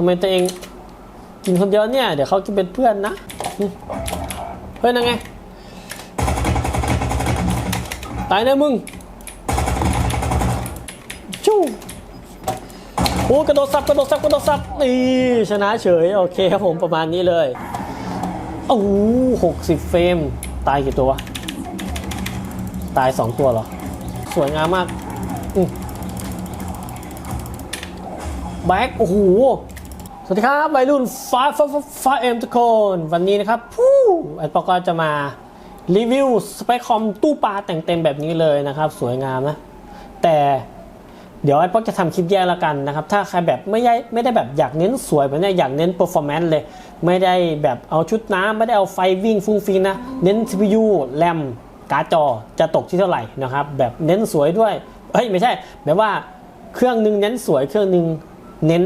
ทำไมตัวเองกินคนเดียวเนี่ย เดี๋ยวเขากินเป็นเพื่อนนะอืมเฮ้ยนั่งไง ตายน่มึงชู้โอ้กระโดดซับกระโดดซับกระโดดซับนี่ชนะเฉย โอเคครับผมประมาณนี้เลยโอ้หกสิบเฟรม ตายกี่ตัววะ ตายสองตัวเหรอ สวยงามมากอืมแบ็คโอ้โห สวัสดีครับวัยรุ่นฟ้าฟ้าฟ้าเอ็มทุกคนวันนี้นะครับผู้ไอปอก็จะมารีวิวสเปคคอมตู้ปลาแต่งเต็มแบบนี้เลยนะครับ สวยงามนะ แต่เดี๋ยวไอปอจะทำคลิปแยกแล้วกันนะครับ ถ้าใครแบบไม่ได้ไม่ได้แบบอยากเน้นสวยแบบนี้อยากเน้น performance เลย ไม่ได้แบบเอาชุดน้ำไม่ได้เอาไฟวิ่งฟุ้งฟิงนะ เน้น CPU แรมการ์ดจอจะตกที่เท่าไหร่นะครับ แบบเน้นสวยด้วยเฮ้ยไม่ใช่แบบว่าเครื่องหนึงเน้นสวยเครื่องหนึงเน้น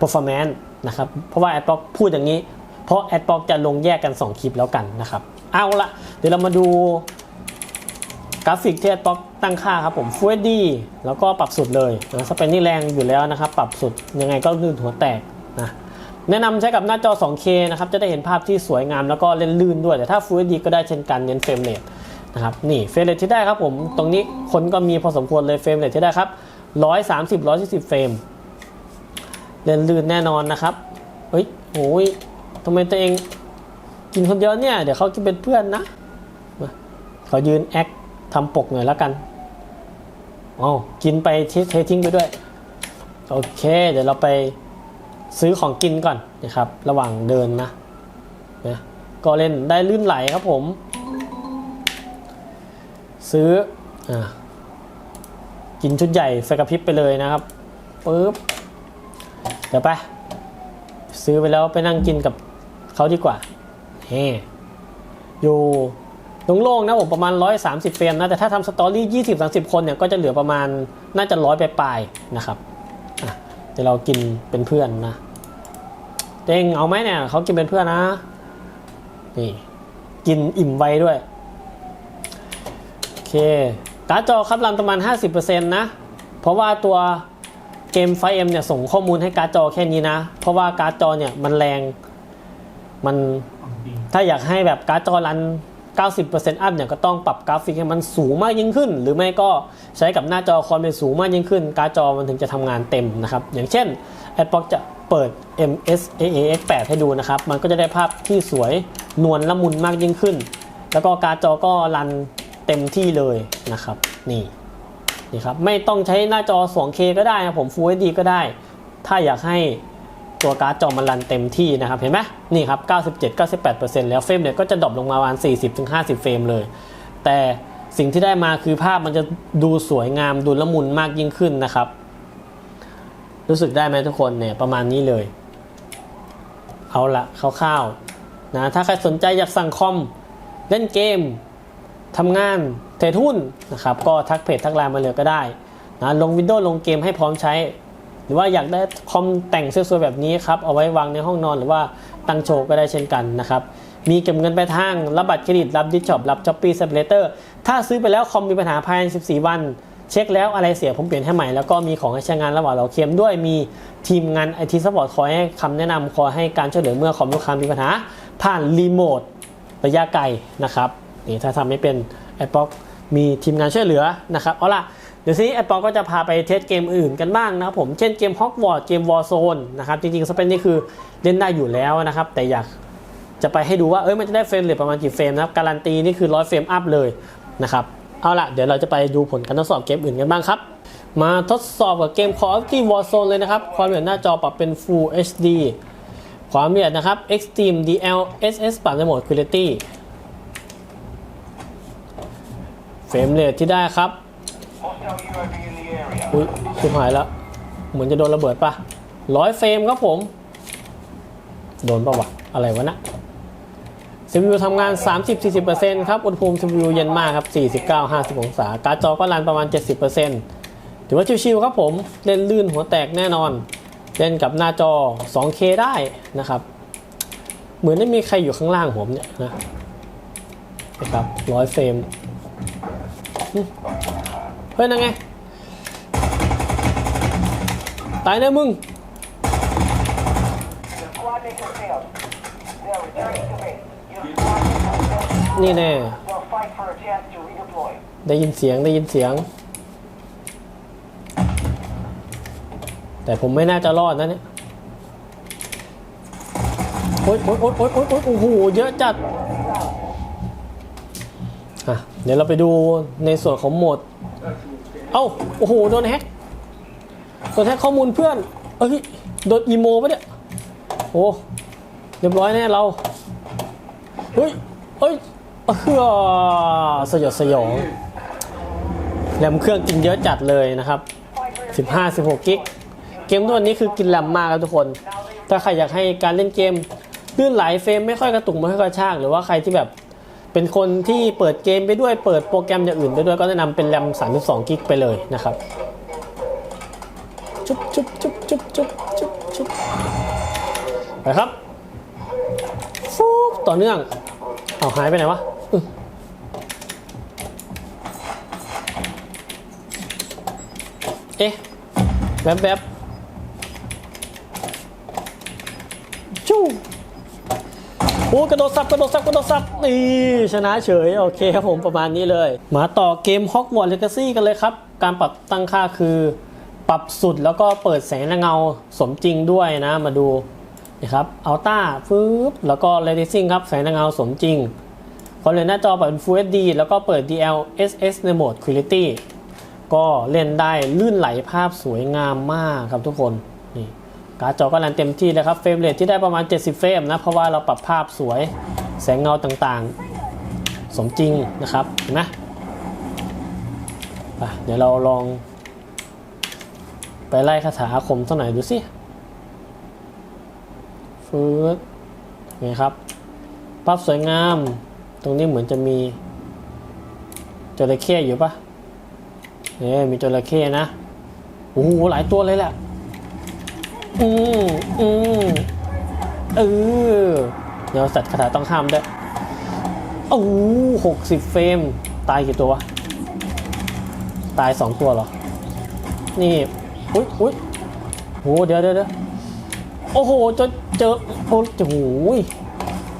performance นะครับเพราะว่า AdBlock พูดอย่างนี้ เพราะ AdBlock จะลงแยกกัน 2 คลิปแล้วกันนะครับเอาละเดี๋ยวเรามาดูกราฟิกที่ AdBlock ตั้งค่าครับผม Full HD แล้วก็ปรับสุดเลยนะสเปนนี่แรงอยู่แล้วนะครับ ปรับสุดยังไงก็ลื่นหัวแตกนะแนะนำใช้กับหน้าจอ 2K นะครับจะได้เห็นภาพที่สวยงามแล้วก็เล่นลื่นด้วย แต่ถ้า Full HD ก็ได้เช่นกันเน้นเฟรมเรทนะครับนี่เฟรมเรทที่ได้ครับผม ตรงนี้คนก็มีพอสมควรเลยเฟรมเรทที่ได้ครับ 130 140 เฟรม เล่นลื่นแน่นอนนะครับ เฮ้ยโอ้ยทำไมตัวเองกินคนเดียวเนี่ย เดี๋ยวเขากินเป็นเพื่อนนะมาขอยืนแอคทำปกหน่อยแล้วกันอ๋อกินไปเทเททิ้งไปด้วย โอเค เดี๋ยวเราไปซื้อของกินก่อนนะครับ ระหว่างเดินนะนะก็เล่นได้ลื่นไหลครับผม ซื้ออ่ากินชุดใหญ่ไฟกระพริบไปเลยนะครับปึ๊บ เดี๋ยวไป ซื้อไปแล้วไปนั่งกินกับเขาดีกว่าเฮ้อยู่โล่งๆนะผมประมาณ 130 เฟรมนะ แต่ถ้าทำสตอรี่ 20-30 คนเนี่ย ก็จะเหลือประมาณน่าจะร้อยปลายๆนะครับเดี๋ยวเรากินเป็นเพื่อนนะเด้งเอาไหมเนี่ยเขากินเป็นเพื่อนนะนี่กินอิ่มไวด้วย โอเคการ์ดจอครับรันประมาณ 50%นะ เพราะว่าตัว เกมไฟเอ็มเนี่ยส่งข้อมูลให้การ์ดจอแค่นี้นะ เพราะว่าการ์ดจอเนี่ยมันแรงมันถ้าอยากให้แบบการ์ดจอรัน 90%อัพเนี่ยก็ต้องปรับกราฟิกให้มันสูงมากยิ่งขึ้น หรือไม่ก็ใช้กับหน้าจอความเป็นสูงมากยิ่งขึ้น การ์ดจอมันถึงจะทำงานเต็มนะครับ อย่างเช่น AdBlock จะเปิด MSAAX8 ให้ดูนะครับ มันก็จะได้ภาพที่สวยนวลละมุนมากยิ่งขึ้น แล้วก็การ์ดจอก็รันเต็มที่เลยนะครับ นี่ นี่ครับไม่ต้องใช้หน้าจอ 2K ก็ได้นะผม Full HD ก็ได้ ถ้าอยากให้ตัวการ์ดจอมันรันเต็มที่นะครับ เห็นไหมนี่ครับ 97-98%แล้วเฟรมเนี่ยก็จะดรอปลงมาประมาณ 40-50 เฟรมเลย แต่สิ่งที่ได้มาคือภาพมันจะดูสวยงามดูละมุนมากยิ่งขึ้นนะครับ รู้สึกได้ไหมทุกคนเนี่ยประมาณนี้เลย เอาละคร่าวๆนะถ้าใครสนใจอยากสั่งคอมเล่นเกม ทำงานเทรดหุ้นนะครับ ก็ทักเพจทักไลน์มาเลยก็ได้นะลงวิดีโอลงเกมให้พร้อมใช้ หรือว่าอยากได้คอมแต่งสวยๆแบบนี้ครับ เอาไว้วางในห้องนอนหรือว่าตั้งโชว์ก็ได้เช่นกันนะครับ มีเก็บเงินไปทาง รับบัตรเครดิต รับดิจิช็อปรับช้อปปี้เซปเลเตอร์ถ้าซื้อไปแล้วคอมมีปัญหาภายใน 14 วันเช็คแล้วอะไรเสียผมเปลี่ยนให้ใหม่ แล้วก็มีของให้ใช้งานระหว่างเราเคลมด้วยมีทีมงานไอทีสปอร์ตคอยให้คำแนะนำคอยให้การช่วยเหลือเมื่อคอมลูกค้ามีปัญหาผ่านรีโมทระยะไกลนะครับ นี่ถ้าทำไม่เป็นแอดบ็อกมีทีมงานช่วยเหลือนะครับเอาล่ะเดี๋ยวซีแอดบ็อกก็จะพาไปเทสเกมอื่นกันบ้างนะครับผมเช่นเกมฮอกวอตส์เกมวอร์โซนนะครับจริงๆสเปนนี่คือเล่นได้อยู่แล้วนะครับแต่อยากจะไปให้ดูว่าเอ้ยมันจะได้เฟรมเรทประมาณกี่เฟรมนะครับการันตีนี่คือ100เฟรมอัพเลยนะครับเอาล่ะเดี๋ยวเราจะไปดูผลการทดสอบเกมอื่นกันบ้างครับมาทดสอบกับเกม Call of Duty Warzone เลยนะครับ ความละเอียดหน้าจอปรับเป็น Full HD ความละเอียดนะครับ Extreme DLSS ปรับในโหมด Quality เฟรมเรทที่ได้ครับอุ้ยชิบหายแล้ว เหมือนจะโดนระเบิดปะร้อยเฟรมครับผม โดนปะวะ อะไรวะนะ CPU ทำงาน 30-40%ครับ อุณหภูมิ CPU เย็นมากครับ 49-50 องศา การ์ดจอก็รันประมาณ 70%ถือว่าชิวๆครับผม เล่นลื่นหัวแตกแน่นอน เล่นกับหน้าจอ 2K ได้นะครับ เหมือนไม่มีใครอยู่ข้างล่างผมเนี่ยนะนะครับร้อยเฟรม เฮ้ยนั่นไง ตายแน่มึง นี่แน่ ได้ยินเสียงได้ยินเสียง แต่ผมไม่น่าจะรอดนะเนี่ย โอ๊ยโอ๊ยโอ๊ยโอ๊ยโอ๊ยโอ้โห เยอะจัด อะเดี๋ยวเราไปดูในส่วนของโหมด เอ้า โอ้โห โดนแฮ็ก โดนแฮ็กข้อมูลเพื่อน เอ้ย โดนอีโมปะเนี่ย โอ้ เรียบร้อยแน่เรา เฮ้ยเฮ้ยเออสยดสยองแรมเครื่องกินเยอะจัดเลยนะครับ 15 16 กิก เกมตัวนี้คือกินแรมมากครับทุกคน ถ้าใครอยากให้การเล่นเกมลื่นไหลเฟรมไม่ค่อยกระตุกไม่ค่อยกระชาก หรือว่าใครที่แบบ เป็นคนที่เปิดเกมไปด้วยเปิดโปรแกรมอย่างอื่นไปด้วยก็แนะนำเป็นแรม 32 กิกไปเลยนะครับจุ๊บจุ๊บจุ๊บจุ๊บจุ๊บจุ๊บจุ๊บไปครับฟูบต่อเนื่องเอาหายไปไหนวะอื้อเอ๊ะแวบแบบชู้ โอ้กระโดดซับกระโดดซับกระโดดซับนี่ชนะเฉยโอเคครับผมประมาณนี้เลย มาต่อเกม Hogwarts Legacy กันเลยครับ การปรับตั้งค่าคือ ปรับสุดแล้วก็เปิดแสงและเงาสมจริงด้วยนะมาดูนะครับอัลต้าฟืบแล้วก็ r a d i c i n g ครับแสงและเงาสมจริงคอนเลนหน้าจอเปิด Full HD แล้วก็เปิด DLSS ในโหมด Quality ก็เล่นได้ลื่นไหลภาพสวยงามมากครับทุกคนนี่ การ์ดจอก็รันเต็มที่เลยครับเฟรมเรทที่ได้ประมาณ 70 เฟรมนะเพราะว่าเราปรับภาพสวยแสงเงาต่างๆ สมจริงนะครับเห็นไหมเดี๋ยวเราลอง ไปไล่คาถาอาคมสักหน่อยดูสิฟืดไงครับภาพสวยงาม ตรงนี้เหมือนจะมีจระเข้อยู่ปะเนี่ยมีจระเข้นะโอ้โหหลายตัวเลยแหละ อืมอืมเออเดี๋ยวสัตว์คาถาต้องห้ามด้วยโอ้หกสิบเฟรม ตายกี่ตัววะ ตายสองตัวเหรอ นี่ อุ้ยอุ้ยโหเดี๋ยวเดี๋ยวเดี๋ยวโอ้โหเจอเจอโอ้โห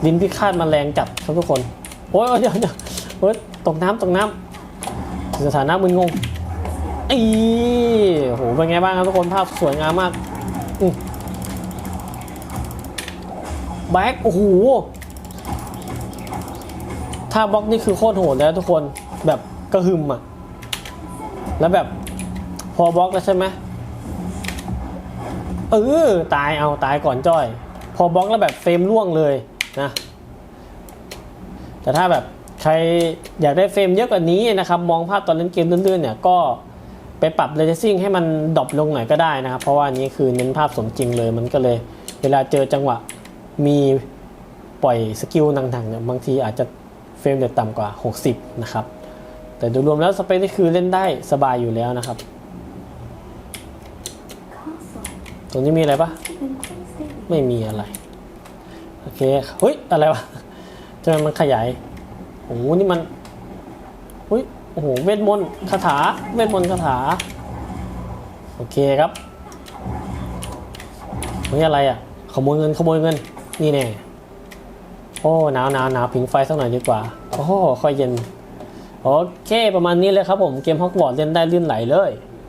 ลิ้นพิฆาตมาแรงจัดครับทุกคน โอ้ยเดี๋ยวเดี๋ยวโอ้ยตกน้ำตกน้ำสถานะมึนงงอีโอ้โหเป็นไงบ้างครับทุกคนภาพสวยงามมาก แบ็คโอ้โหถ้าบล็อกนี่คือโคตรโหดแล้วทุกคนแบบกระหึ่มอะ แล้วแบบพอบล็อกแล้วใช่ไหมเออตายเอาตายก่อนจ้อย พอบล็อกแล้วแบบเฟรมร่วงเลยนะแต่ถ้าแบบใครอยากได้เฟรมเยอะกว่านี้นะครับ มองภาพตอนเล่นเกมเลื่อนๆเนี่ยก็ ไปปรับเรเ a ซิ่งให้มันดรอปลงหน่อยก็ได้นะครับ เพราะว่านี้คือเน้นภาพสมจริงเลย มันก็เลย เวลาเจอจังหวะมีปล่อยสกิลต่างๆเนี่ยบางทีอาจจะเฟรมเรทต่ำกว่า 60 นะครับ แต่โดยรวมแล้วสเปคนี่คือเล่นได้สบายอยู่แล้วนะครับ ตรงนี้มีอะไรปะไม่มีอะไร โอเค เฮ้ย อะไรวะทำไมมันขยาย โอ้โหนี่มัน โอ้โห เวทมนต์คาถา เวทมนต์คาถา โอเคครับนี่อะไรอะ ขโมยเงิน ขโมยเงิน นี่แน่โอ้ หนาวหนาวหนาวผิงไฟสักหน่อยดีกว่า โอ้ค่อยเย็น โอเค ประมาณนี้เลยครับผม เกมฮอกวอตส์เล่นได้ลื่นไหลเลย